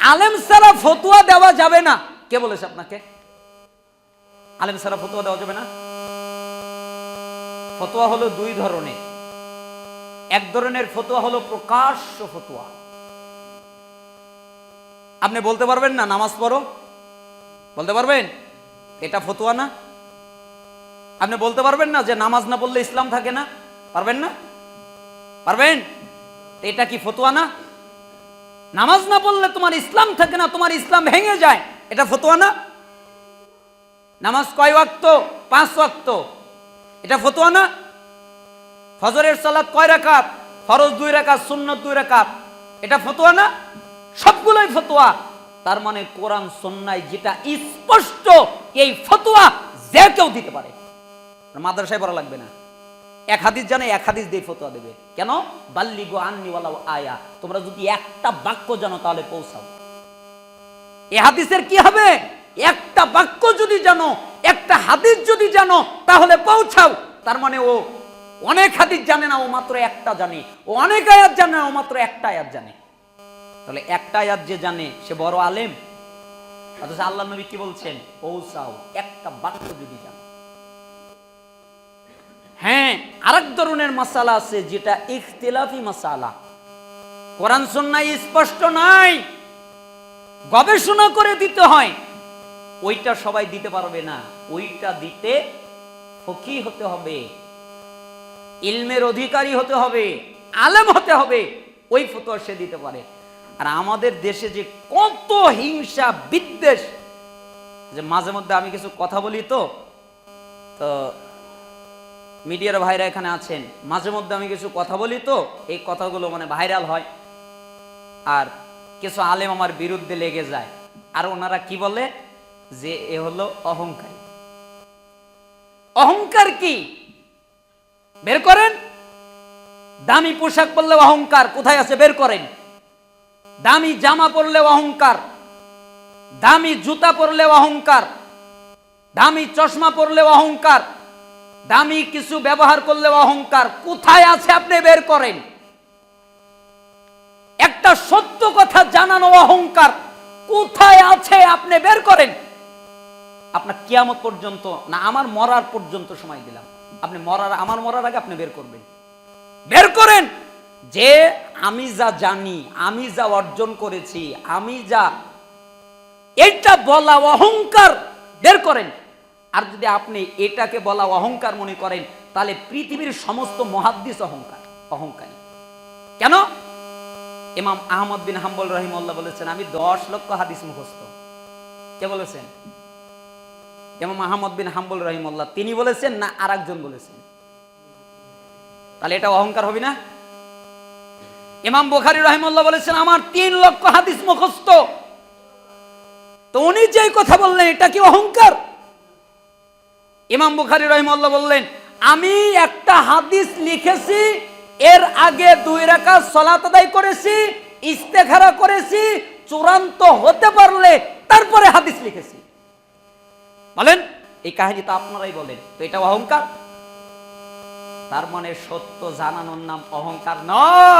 আলেম সারা ফতুয়া দেওয়া যাবে না। কে বলেছে আপনাকে? আলেম সারা ফতুয়া দেওয়া যাবে না? ফতোয়া হলো দুই ধরনের। এক ধরনের ফতোয়া হলো প্রকাশ্য ফতোয়া। আপনি বলতে পারবেন না, নামাজ পড়ো। বলতে পারবেন? এটা ফতোয়া না। আপনি বলতে পারবেন না যে নামাজ না পড়লে ইসলাম থাকে না? পারবেন না? পারবেন? এটা কি ফতোয়া না? নামাজ না পড়লে তোমার ইসলাম থাকে না, তোমার ইসলাম ভেঙে যায়। এটা ফতোয়া না? নামাজ কয় ওয়াক্ত? পাঁচ ওয়াক্ত। এটা ফতোয়া না? ফজরের সালাত কয় রাকাত? ফরজ দুই রাকাত, সুন্নত দুই রাকাত। এটা ফতোয়া না? সবগুলোই ফতোয়া। তার মানে কোরআন সন্ন্যায় যেটা স্পষ্ট, এই ফতোয়া যে কেউ দিতে পারে। মাদ্রাসায় পড়া লাগবে না। এক হাদিস জানে, এক হাদিস দিয়ে ফতোয়া দেবে। কেন? বাল্লি গো আন্নিওয়ালা আয়া। তোমরা যদি একটা বাক্য জানো, তাহলে পৌঁছাও। এ হাদিসের কি হবে? একটা বাক্য যদি জানো, একটা হাদিস যদি জানো, তাহলে পৌঁছাও। তার মানে ও অনেক হাদিস জানে না, ও মাত্র একটা জানে। ও অনেক আয়াত জানে না, ও মাত্র একটা আয়াত জানে। তাহলে একটা আয়াত যে জানে, সে বড় আলেম? অথচ আল্লাহ নবী কি বলছেন? পৌঁছাও, একটা বাক্য যদি জানো। আরেক ধরনের মশালা আছে যেটা ইখতিলাফি মশালা। কোরআন সন্ন্যায় স্পষ্ট নাই গবেষণা করে দিতে হয়। ওইটা সবাই দিতে পারবে না। ওইটা দিতে ফকি হতে হবে। ইলমের অধিকারী হতে হবে। আলেম হতে হবে। ওই ফতোয়া সে দিতে পারে। আর আমাদের দেশে যে কত হিংসা বিদ্বেষ, যে মাঝে মধ্যে আমি কিছু কথা বলি তো তো মিডিয়ার ভাইরা এখানে আছেন। মাঝে মধ্যে আমি কিছু কথা বলি তো, এই কথাগুলো মানে ভাইরাল হয়। আর কিছু আলেম আমার বিরুদ্ধে লেগে যায়। আর ওনারা কি বলে? যে এ হলো অহংকার। অহংকার কি? বের করেন। দামি পোশাক পরলে অহংকার, কোথায় আছে? বের করেন। দামি জামা পরলে অহংকার। দামি জুতা পরলে অহংকার। দামি চশমা পরলে অহংকার। দামি কিছু ব্যবহার করলে অহংকার কোথায় আছে আপনি বের করেন? একটা সত্য কথা জানানো অহংকার কোথায় আছে আপনি বের করেন? আপনার কিয়ামত পর্যন্ত না, আমার মরার পর্যন্ত সময় দিলাম। আপনি মরার, আমার মরার আগে আপনি বের করবেন। বের করেন! যে আমি যা জানি, আমি যা অর্জন করেছি, আমি যা এটা বলা অহংকার, বের করেন। আর যদি আপনি এটাকে বলা অহংকার মনে করেন, তাহলে পৃথিবীর সমস্ত মহাদ্দিস অহংকার, অহংকারী। কেন? ইমাম আহমদ বিন হাম্বল রহিমউল্লাহ বলেছেন, আমি দশ লক্ষ হাদিস মুখস্থ। কে বলেছেন? ইমাম আহমদ বিন হাম্বল রহিমউল্লাহ তিনি বলেছেন না আর একজন বলেছেন? তাহলে এটা অহংকার হবে না? ইমাম বুখারি রহিমউল্লাহ বলেছেন, আমার তিন লক্ষ হাদিস মুখস্থ। তো উনি যেই কথা বললেন, এটা কি অহংকার? ইমাম বুখারি রহিমউল্লাহ বললেন, আমি একটা হাদিস লিখেছি, এর আগে দুই রাখা সলাত আদায় করেছি, ইস্তেখারা করেছি, চূড়ান্ত হতে পারলে তারপরে হাদিস লিখেছি। বলেন, এই কাহিনী তো আপনারাই বলেন, তো এটা অহংকার? তার মানে সত্য জানানোর নাম অহংকার নয়।